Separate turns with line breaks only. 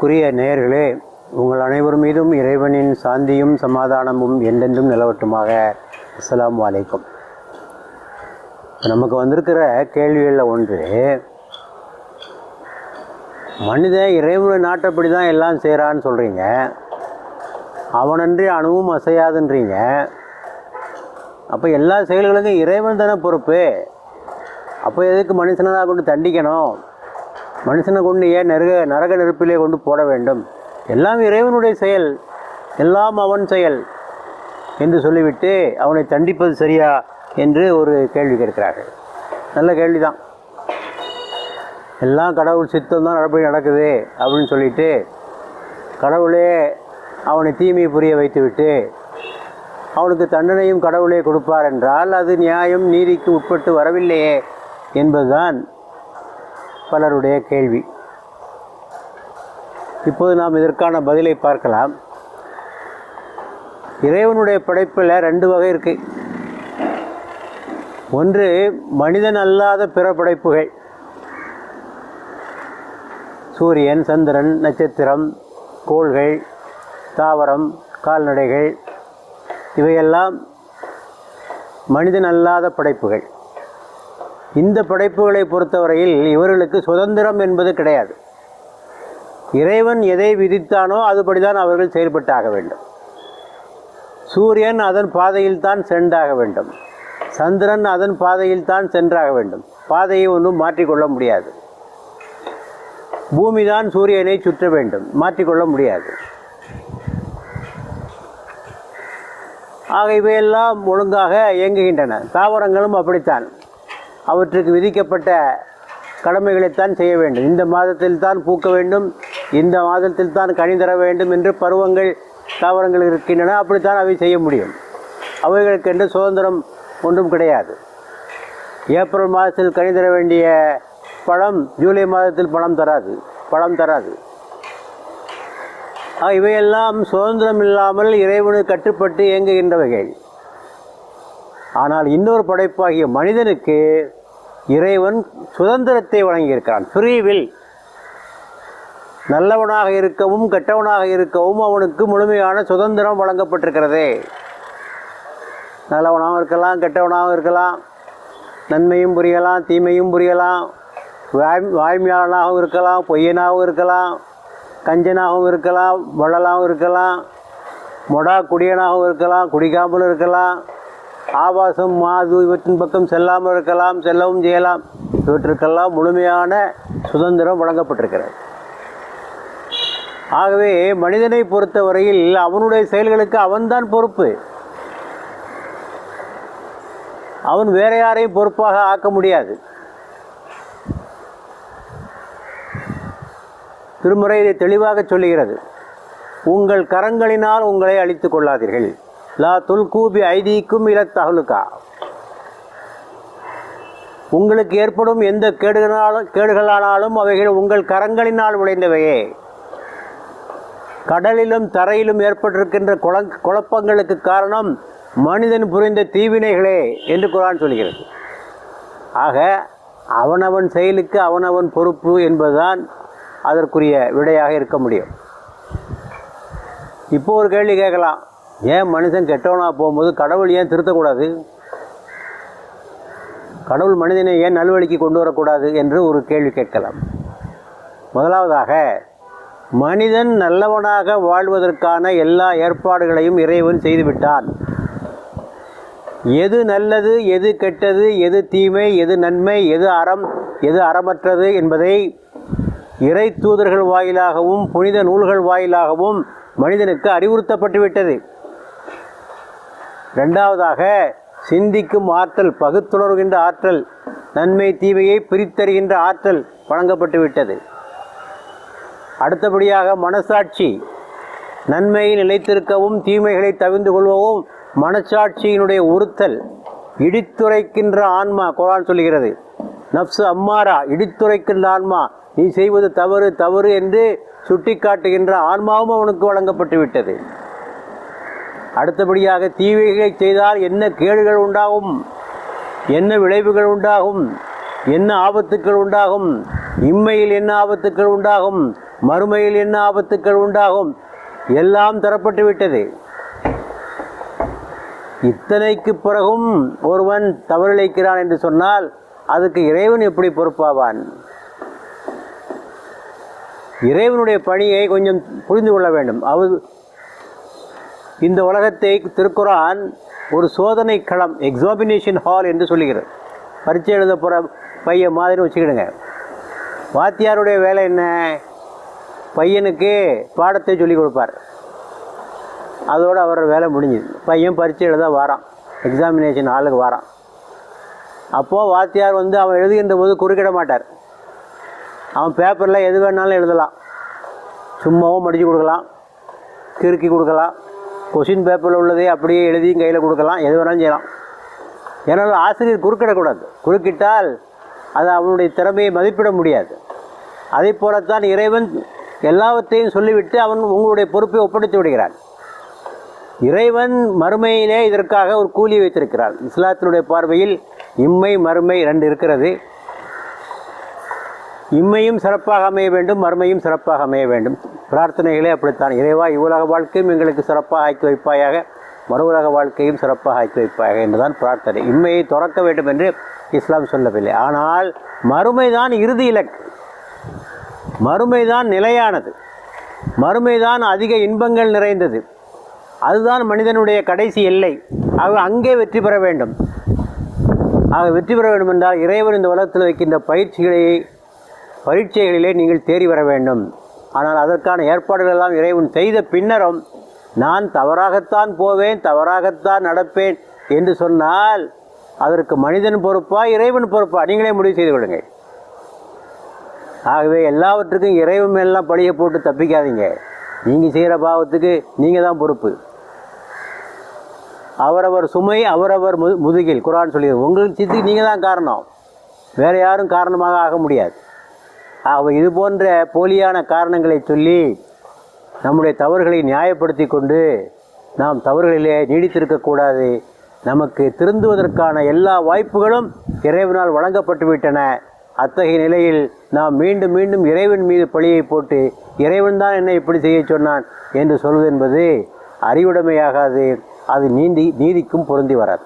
குறிய நேயர்களே உங்கள் அனைவர் மீதும் இறைவனின் சாந்தியும் சமாதானமும் என்றென்றும் நிலவட்டுமாக. அஸ்லாம் அலைக்கும். நமக்கு வந்திருக்கிற கேள்விகளில் ஒன்று மனிதன் இறைவனுடைய நாட்டப்படி தான் எல்லாம் செய்கிறான்னு சொல்கிறீங்க அவனன்றி அணுவும் அசையாதுன்றீங்க. அப்போ எல்லா செயல்களுக்கும் இறைவன் தானே பொறுப்பு. அப்போ எதுக்கு மனுஷனாக கொண்டு தண்டிக்கணும்? மனுஷனை கொண்டு ஏன் நெருக நரக நெருப்பிலே கொண்டு போட வேண்டும்? எல்லாம் இறைவனுடைய செயல் எல்லாம் அவன் செயல் என்று சொல்லிவிட்டு அவனை தண்டிப்பது சரியா என்று ஒரு கேள்வி கேட்கிறார்கள். நல்ல கேள்வி தான் எல்லாம் கடவுள் சித்தம் தான் நடப்படி நடக்குது அப்படின்னு சொல்லிட்டு கடவுளே அவனை தீமையை புரிய வைத்துவிட்டு அவனுக்கு தண்டனையும் கடவுளே கொடுப்பார் என்றால் அது நியாயம் நீதிக்கு உட்பட்டு வரவில்லையே என்பதுதான் பலருடைய கேள்வி. இப்போது நாம் இதற்கான பதிலை பார்க்கலாம். இறைவனுடைய படைப்பில் ரெண்டு வகை இருக்கு. ஒன்று மனிதன் அல்லாத பிற படைப்புகள். சூரியன் சந்திரன் நட்சத்திரம் கோள்கள் தாவரம் கால்நடைகள். இவையெல்லாம் மனிதன் அல்லாத படைப்புகள். இந்த படைப்புகளை பொறுத்தவரையில் இவர்களுக்கு சுதந்திரம் என்பது கிடையாது. இறைவன் எதை விதித்தானோ அதுபடிதான் அவர்கள் செயல்பட்டாக வேண்டும். சூரியன் அதன் பாதையில் தான் சென்றாக வேண்டும். சந்திரன் அதன் பாதையில் தான் சென்றாக வேண்டும். பாதையை ஒன்றும் மாற்றிக்கொள்ள முடியாது. பூமிதான் சூரியனை சுற்ற வேண்டும். மாற்றிக்கொள்ள முடியாது. ஆக இவையெல்லாம் ஒழுங்காக இயங்குகின்றன. தாவரங்களும் அப்படித்தான். அவற்றுக்கு விதிக்கப்பட்ட கடமைகளைத்தான் செய்ய வேண்டும். இந்த மாதத்தில் தான் பூக்க வேண்டும். இந்த மாதத்தில் தான் கனி தர வேண்டும் என்று பருவங்கள் தாவரங்கள் இருக்கின்றன. அப்படித்தான் அவை செய்ய முடியும். அவைகளுக்கென்று சுதந்திரம் ஒன்றும் கிடையாது. ஏப்ரல் மாதத்தில் கனி தர வேண்டிய பழம் ஜூலை மாதத்தில் பழம் தராது. பழம் தராது. இவையெல்லாம் சுதந்திரம் இல்லாமல் இறைவனு கட்டுப்பட்டு இயங்குகின்றவைகள். ஆனால் இன்னொரு படைப்பாகிய மனிதனுக்கு இறைவன் சுதந்திரத்தை வழங்கியிருக்கிறான். ஃப்ரீவில் நல்லவனாக இருக்கவும் கெட்டவனாக இருக்கவும் அவனுக்கு முழுமையான சுதந்திரம் வழங்கப்பட்டிருக்கிறது. நல்லவனாகவும் இருக்கலாம் கெட்டவனாகவும் இருக்கலாம் நன்மையும் புரியலாம் தீமையும் புரியலாம் வாய் வாய்மையாளனாகவும் இருக்கலாம் பொய்யனாகவும் இருக்கலாம் கஞ்சனாகவும் இருக்கலாம் வள்ளலாகவும் இருக்கலாம் மொடா குடியனாகவும் இருக்கலாம் குடிக்காமலும் இருக்கலாம் ஆபாசம் மாது இவற்றின் பக்கம் செல்லாமல் இருக்கலாம் செல்லவும் செய்யலாம். இவற்றுக்கெல்லாம் முழுமையான சுதந்திரம் வழங்கப்பட்டிருக்கிறது. ஆகவே மனிதனை பொறுத்தவரையில் அவனுடைய செயல்களுக்கு அவன்தான் பொறுப்பு. அவன் வேற யாரையும் பொறுப்பாக ஆக்க முடியாது. திருமுறை இதை தெளிவாக சொல்லுகிறது. உங்கள் கரங்களினால் உங்களை அழித்துக் கொள்ளாதீர்கள். லா துல்கூபி ஐதீக்கும் இலத்தகலுக்கா உங்களுக்கு ஏற்படும் எந்த கேடுகளாலும் கேடுகளானாலும் அவைகள் உங்கள் கரங்களினால் விளைந்தவையே கடலிலும் தரையிலும் ஏற்பட்டிருக்கின்ற குழங் குழப்பங்களுக்கு காரணம் மனிதன் புரிந்த தீவினைகளே என்று குரான் சொல்கிறது. ஆக அவனவன் செயலுக்கு அவனவன் பொறுப்பு என்பதுதான் அதற்குரிய விடையாக இருக்க முடியும். இப்போ ஒரு கேள்வி கேட்கலாம். ஏன் மனுஷன் கெட்டவனாக போகும்போது கடவுள் ஏன் திருத்தக்கூடாது? கடவுள் மனிதனை ஏன் நல்வழிக்கு கொண்டு வரக்கூடாது என்று ஒரு கேள்வி கேட்கலாம். முதலாவதாக மனிதன் நல்லவனாக வாழ்வதற்கான எல்லா ஏற்பாடுகளையும் இறைவன் செய்துவிட்டான். எது நல்லது எது கெட்டது எது தீமை எது நன்மை எது அறம் எது அறமற்றது என்பதை இறை தூதர்கள் வாயிலாகவும் புனித நூல்கள் வாயிலாகவும் மனிதனுக்கு அறிவுறுத்தப்பட்டுவிட்டது. ரெண்டாவதாக சிந்திக்கும் ஆற்றல் பகுத்துணர்கின்ற ஆற்றல் நன்மை தீமையை பிரித்தறிகின்ற ஆற்றல் வழங்கப்பட்டு விட்டது. அடுத்தபடியாக மனசாட்சி. நன்மையை நிலைத்திருக்கவும் தீமைகளை தவிர்ந்து கொள்வவும் மனசாட்சியினுடைய உறுத்தல். இடித்துரைக்கின்ற ஆன்மா குரான் சொல்கிறது நப்சு அம்மாரா இடித்துரைக்கின்ற ஆன்மா நீ செய்வது தவறு தவறு என்று சுட்டிக்காட்டுகின்ற ஆன்மாவும் அவனுக்கு வழங்கப்பட்டு விட்டது. அடுத்தபடியாக தீவைகளை செய்தால் என்ன கேடுகள் உண்டாகும்? என்ன விளைவுகள் உண்டாகும்? என்ன ஆபத்துக்கள் உண்டாகும்? இம்மையில் என்ன ஆபத்துக்கள் உண்டாகும்? மறுமையில் என்ன ஆபத்துக்கள் உண்டாகும்? எல்லாம் தரப்பட்டு விட்டது. இத்தனைக்கு பிறகும் ஒருவன் தவறிழைக்கிறான் என்று சொன்னால் அதுக்கு இறைவன் எப்படி பொறுப்பாவான்? இறைவனுடைய பணியை கொஞ்சம் புரிந்து கொள்ள வேண்டும். அவர் இந்த உலகத்தை திருக்குரான் ஒரு சோதனை களம் எக்ஸாமினேஷன் ஹால் என்று சொல்லுகிறது. பரீட்சை எழுத போகிற பையன் மாதிரி வச்சுக்கிடுங்க. வாத்தியாருடைய வேலை என்ன? பையனுக்கு பாடத்தை சொல்லிக் கொடுப்பார். அதோடு அவர் வேலை முடிஞ்சுது. பையன் பரீட்சை எழுத வாரான். எக்ஸாமினேஷன் ஹாலுக்கு வாரான். அப்போது வாத்தியார் வந்து அவன் எழுதுகின்ற போது குறுக்கிட மாட்டார். அவன் பேப்பரில் எது வேணாலும் எழுதலாம். சும்மாவும் மடித்து கொடுக்கலாம். கிறுக்கி கொடுக்கலாம். கொஷின் பேப்பரில் உள்ளதே அப்படியே எழுதியும் கையில் கொடுக்கலாம். எது வேணாலும் செய்யலாம். ஏன்னால் ஆசிரியர் குறுக்கிடக்கூடாது. குறுக்கிட்டால் அது அவனுடைய திறமையை மதிப்பிட முடியாது. அதே போலத்தான் இறைவன் எல்லாவற்றையும் சொல்லிவிட்டு அவன் உங்களுடைய பொறுப்பை ஒப்படைத்து விடுகிறான். இறைவன் மறுமையிலே இதற்காக ஒரு கூலி வைத்திருக்கிறார் இஸ்லாத்தினுடைய பார்வையில் இம்மை மறுமை ரெண்டு இருக்கிறது. இம்மையும் சிறப்பாக அமைய வேண்டும் மறுமையும் சிறப்பாக அமைய வேண்டும். பிரார்த்தனைகளே அப்படித்தான். இறைவா இவ்வுலக வாழ்க்கையும் எங்களுக்கு சிறப்பாக ஆக்கி வைப்பாயாக. மறு உலக வாழ்க்கையும் சிறப்பாக ஆக்கி வைப்பாயாக என்றுதான் பிரார்த்தனை. இம்மையை துறக்க வேண்டும் என்று இஸ்லாம் சொல்லவில்லை. ஆனால் மறுமைதான் இறுதி இலக்கு. மறுமைதான் நிலையானது. மறுமைதான் அதிக இன்பங்கள் நிறைந்தது. அதுதான் மனிதனுடைய கடைசி எல்லை. ஆக அங்கே வெற்றி பெற வேண்டும். ஆக வெற்றி பெற வேண்டும் என்றால் இறைவன் இந்த உலகத்தில் வைக்கின்ற பயிற்சிகளை பரீட்சைகளிலே நீங்கள் தேறி வர வேண்டும். ஆனால் அதற்கான ஏற்பாடுகள் எல்லாம் இறைவன் செய்த பின்னரும் நான் தவறாகத்தான் போவேன் தவறாகத்தான் நடப்பேன் என்று சொன்னால் அதற்கு மனிதன் பொறுப்பா இறைவன் பொறுப்பா? நீங்களே முடிவு செய்து கொள்ளுங்கள். ஆகவே எல்லாவற்றுக்கும் இறைவன் மேலாம் பழியை போட்டு தப்பிக்காதீங்க. நீங்கள் செய்கிற பாவத்துக்கு நீங்கள் தான் பொறுப்பு. அவரவர் சுமை அவரவர் முதுகில். குரான் சொல்லியது உங்களுக்கு சித்துக்கு நீங்கள் தான் காரணம். வேறு யாரும் காரணமாக ஆக முடியாது. இது போன்ற போலியான காரணங்களை சொல்லி நம்முடைய தவறுகளை நியாயப்படுத்தி கொண்டு நாம் தவறுகளிலே நீடித்திருக்கக்கூடாது நமக்கு திருந்துவதற்கான எல்லா வாய்ப்புகளும் இறைவனால் வழங்கப்பட்டுவிட்டன. அத்தகைய நிலையில் நாம் மீண்டும் மீண்டும் இறைவன் மீது பழியை போட்டு இறைவன் தான் என்னை இப்படி செய்ய சொன்னான் என்று சொல்வது என்பது அறிவுடைமையாகாது. அது நீந்தி நீதிக்கும் பொருந்தி வராது.